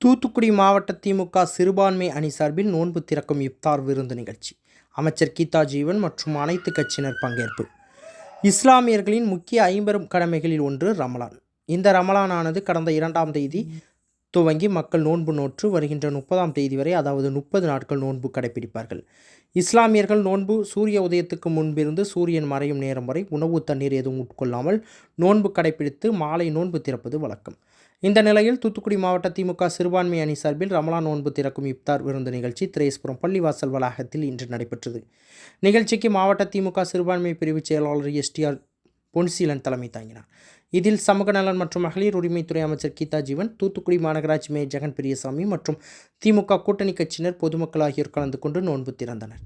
தூத்துக்குடி மாவட்ட திமுக சிறுபான்மை அணி சார்பில் நோன்பு திறக்கும் இப்தார் விருந்து நிகழ்ச்சி. அமைச்சர் கீதா ஜீவன் மற்றும் அனைத்து கட்சியினர் பங்கேற்பு. இஸ்லாமியர்களின் முக்கிய ஐம்பெரும் கடமைகளில் ஒன்று ரமலான். இந்த ரமலானானது கடந்த இரண்டாம் தேதி துவங்கி மக்கள் நோன்பு நோற்று வருகின்ற முப்பதாம் தேதி வரை அதாவது முப்பது நாட்கள் நோன்பு கடைபிடிப்பார்கள் இஸ்லாமியர்கள் நோன்பு சூரிய உதயத்துக்கு முன்பிருந்து சூரியன் மறையும் நேரம் வரை உணவு தண்ணீர் எதுவும் உட்கொள்ளாமல் நோன்பு கடைபிடித்து மாலை நோன்பு திறப்பது வழக்கம். இந்த நிலையில் தூத்துக்குடி மாவட்ட திமுக சிறுபான்மை அணி சார்பில் ரமலான் நோன்பு திறக்கும் இப்தார் விருந்து நிகழ்ச்சி திரேஸ்புரம் பள்ளிவாசல் வளாகத்தில் இன்று நடைபெற்றது. நிகழ்ச்சிக்கு மாவட்ட திமுக சிறுபான்மை பிரிவு செயலாளர் எஸ்டிஆர் பொன்சீலன் தலைமை தாங்கினார். இதில் சமூக நலன் மற்றும் மகளிர் உரிமைத்துறை அமைச்சர் கீதா ஜீவன் தூத்துக்குடி மாநகராட்சி மேயர் ஜெகன் பெரியசாமி மற்றும் திமுக கூட்டணி கட்சியினர் பொதுமக்கள் ஆகியோர் கலந்து கொண்டு நோன்பு திறந்தனர்.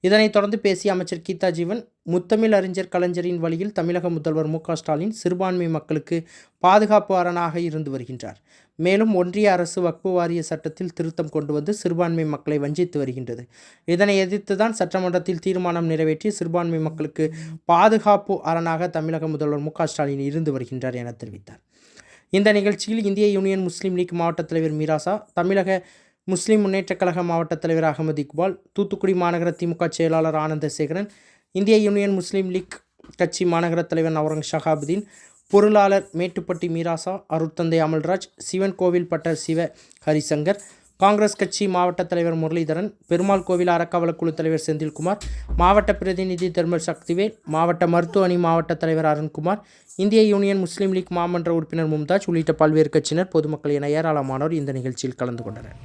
இதனைத் தொடர்ந்து பேசிய அமைச்சர் கீதா ஜீவன் முத்தமிழ் அறிஞர் கலைஞரின் வழியில் தமிழக முதல்வர் மு ஸ்டாலின் சிறுபான்மை மக்களுக்கு பாதுகாப்பு அரணாக இருந்து வருகின்றார். மேலும் ஒன்றிய அரசு வக்பு வாரிய சட்டத்தில் திருத்தம் கொண்டு வந்து சிறுபான்மை மக்களை வஞ்சித்து வருகின்றது. இதனை எதிர்த்து தான் சட்டமன்றத்தில் தீர்மானம் நிறைவேற்றி சிறுபான்மை மக்களுக்கு பாதுகாப்பு அரணாக தமிழக முதல்வர் மு ஸ்டாலின் இருந்து வருகின்றார் என தெரிவித்தார். இந்த நிகழ்ச்சியில் இந்திய யூனியன் முஸ்லீம் லீக் மாவட்ட தலைவர் மீராசா தமிழக முஸ்லீம் முன்னேற்றக் கழக மாவட்ட தலைவர் அகமது இக்பால் தூத்துக்குடி மாநகர திமுக செயலாளர் ஆனந்தசேகரன் இந்திய யூனியன் முஸ்லீம் லீக் கட்சி மாநகர தலைவர் நவரங் ஷஹாபுதீன் பொருளாளர் மேட்டுப்பட்டி மீராசா அருட்தந்தை அமல்ராஜ் சிவன் கோவில் பட்டர் சிவ ஹரிசங்கர் காங்கிரஸ் கட்சி மாவட்ட தலைவர் முரளிதரன் பெருமாள் கோவில் அறக்காவலர் குழு தலைவர் செந்தில்குமார் மாவட்ட பிரதிநிதி தர்மல் சக்திவேல் மாவட்ட மருத்துவ அணி மாவட்ட தலைவர் அருண்குமார் இந்திய யூனியன் முஸ்லீம் லீக் மாமன்ற உறுப்பினர் மும்தாஜ் உள்ளிட்ட பல்வேறு கட்சியினர் பொதுமக்கள் என ஏராளமானோர் இந்த நிகழ்ச்சியில் கலந்து கொண்டனர்.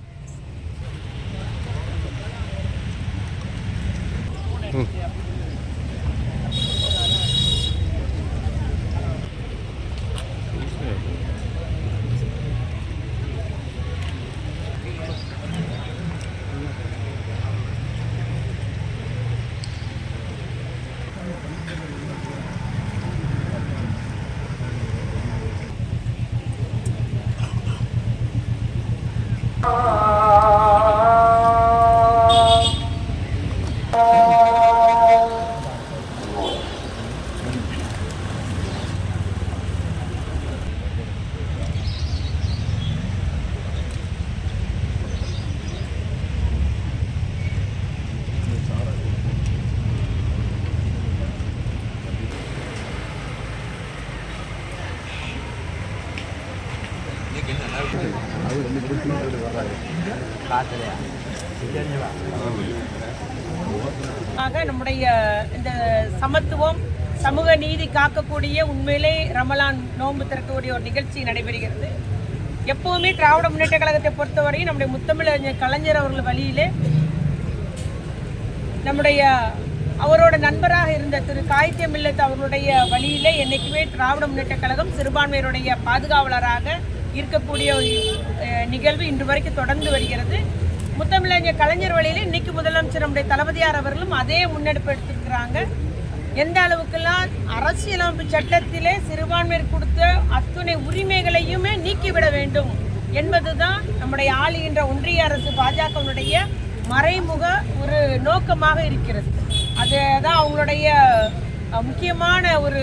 ஆக நம்முடைய இந்த சமத்துவம் சமூக நீதி காக்கக்கூடிய உண்மையிலே ரமலான் நோன்பு திறக்கக்கூடிய ஒரு நிகழ்ச்சி நடைபெறுகிறது. எப்போவுமே திராவிட முன்னேற்ற கழகத்தை பொறுத்தவரையும் நம்முடைய முத்தமிழறிஞர் கலைஞர் அவர்கள் வழியிலே நம்முடைய அவரோட நண்பராக இருந்த திரு காய்த்திய மில்லத் அவர்களுடைய வழியிலே என்னைக்குமே திராவிட முன்னேற்ற கழகம் சிறுபான்மையினுடைய பாதுகாவலராக இருக்கக்கூடிய ஒரு நிகழ்வு இன்று வரைக்கும் தொடர்ந்து வருகிறது. முத்தமிழறிஞர் கலைஞர் வழியிலே இன்னைக்கு முதலமைச்சர் நம்முடைய தளபதியார் அவர்களும் அதே முன்னெடுப்பு எடுத்திருக்கிறாங்க. எந்த அளவுக்கெல்லாம் அரசியலமைப்பு சட்டத்திலே சிறுபான்மையர் கொடுத்த அத்துணை உரிமைகளையுமே நீக்கிவிட வேண்டும் என்பதுதான் நம்முடைய ஆளுகின்ற ஒன்றிய அரசு பாஜகவினுடைய மறைமுக ஒரு நோக்கமாக இருக்கிறது. அதுதான் அவங்களுடைய முக்கியமான ஒரு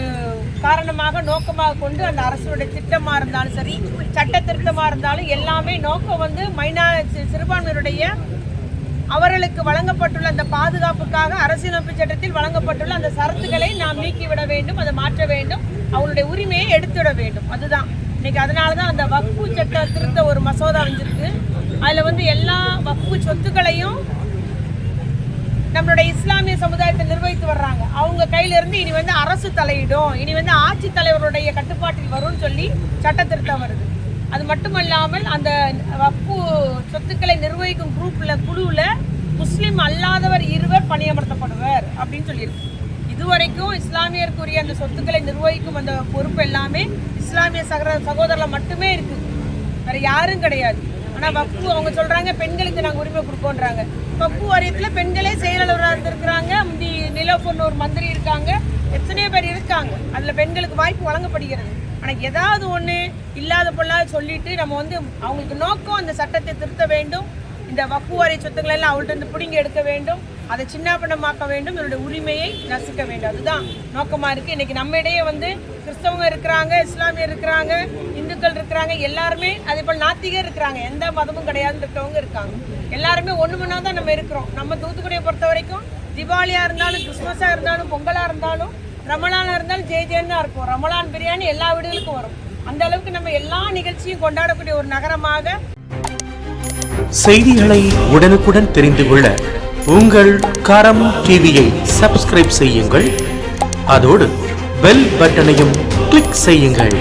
காரணமாக நோக்கமாக கொண்டு அந்த அரசுடைய திட்டமாக இருந்தாலும் சரி சட்ட திருத்தமாக இருந்தாலும் எல்லாமே நோக்கம் வந்து மைனா சிறுபான்மையினுடைய அவர்களுக்கு வழங்கப்பட்டுள்ள அந்த பாதுகாப்புக்காக அரசியலமைப்பு சட்டத்தில் வழங்கப்பட்டுள்ள அந்த சரத்துக்களை நாம் நீக்கிவிட வேண்டும் அதை மாற்ற வேண்டும் அவங்களுடைய உரிமையை எடுத்துவிட வேண்டும். அதுதான். இன்னைக்கு அதனால தான் அந்த வக்ஃபு சட்ட திருத்த ஒரு மசோதா வந்திருக்கு. அதில் வந்து எல்லா வக்ஃபு சொத்துக்களையும் நம்மளுடைய இஸ்லாமிய சமுதாயத்தை நிர்வகித்து வர்றாங்க. அவங்க கையில இருந்து இனி வந்து அரசு தலையிடும். இனி வந்து ஆட்சி தலைவருடைய கட்டுப்பாட்டில் வரும்னு சொல்லி சட்ட திருத்தம் வருது. அது மட்டுமல்லாமல் அந்த வப்பு சொத்துக்களை நிர்வகிக்கும் குரூப்ல குழுவில் முஸ்லீம் அல்லாதவர் இருவர் பணியமர்த்தப்படுவர் அப்படின்னு சொல்லியிருக்கு. இதுவரைக்கும் இஸ்லாமியருக்குரிய அந்த சொத்துக்களை நிர்வகிக்கும் அந்த பொறுப்பு எல்லாமே இஸ்லாமிய சகர சகோதரில் மட்டுமே இருக்கு. வேற யாரும் கிடையாது. ஆனா வக்கு அவங்க சொல்றாங்க பெண்களுக்கு நாங்க உரிமை கொடுக்கோன்றாங்க வக்கு வாரியத்துல பெண்களே செயலாளராக இருந்திருக்கிறாங்க. முந்தி நிலோஃபர்னு ஒரு மந்திரி இருக்காங்க. எத்தனையோ பேர் இருக்காங்க. அதுல பெண்களுக்கு வாய்ப்பு வழங்கப்படுகிறது. ஆனா ஏதாவது ஒண்ணு இல்லாத பொல்லாத சொல்லிட்டு நம்ம வந்து அவங்களுக்கு நோக்கம் அந்த சட்டத்தை திருத்த வேண்டும். இந்த வக்கு வாரிய சொத்துக்களை எல்லாம் அவள்கிட்ட இருந்து பிடிங்கி எடுக்க வேண்டும். அதை சின்னாபனமாக்க வேண்டும். என்னுடைய உரிமையை நசுக்க வேண்டும். அதுதான் நோக்கமாக இருக்குது இன்றைக்கி நம்ம இடையே வந்து கிறிஸ்தவங்க இருக்கிறாங்க இஸ்லாமியர் இருக்கிறாங்க. இந்துக்கள் இருக்கிறாங்க எல்லாருமே அதே போல் நாத்திகர் இருக்கிறாங்க. எந்த மதமும் கிடையாதுன்னு இருக்கவங்க இருக்காங்க. எல்லாருமே ஒன்று மணா தான் நம்ம இருக்கிறோம். நம்ம தூத்துக்குடியை பொறுத்த வரைக்கும் தீபாவளியாக இருந்தாலும் கிறிஸ்மஸாக இருந்தாலும் பொங்கலாக இருந்தாலும் ரமலானாக இருந்தாலும் ஜெய் ஜெயன்னா இருக்கும். ரமலான் பிரியாணி எல்லா வீடுகளுக்கும் வரும். அந்த அளவுக்கு நம்ம எல்லா நிகழ்ச்சியும் கொண்டாடக்கூடிய ஒரு நகரமாக செய்திகளை உடனுக்குடன் தெரிந்து கொள்ள உங்கள் கரம் டிவியை சப்ஸ்கிரைப் செய்யுங்கள். அதோடு பெல் பட்டனையும் கிளிக் செய்யுங்கள்.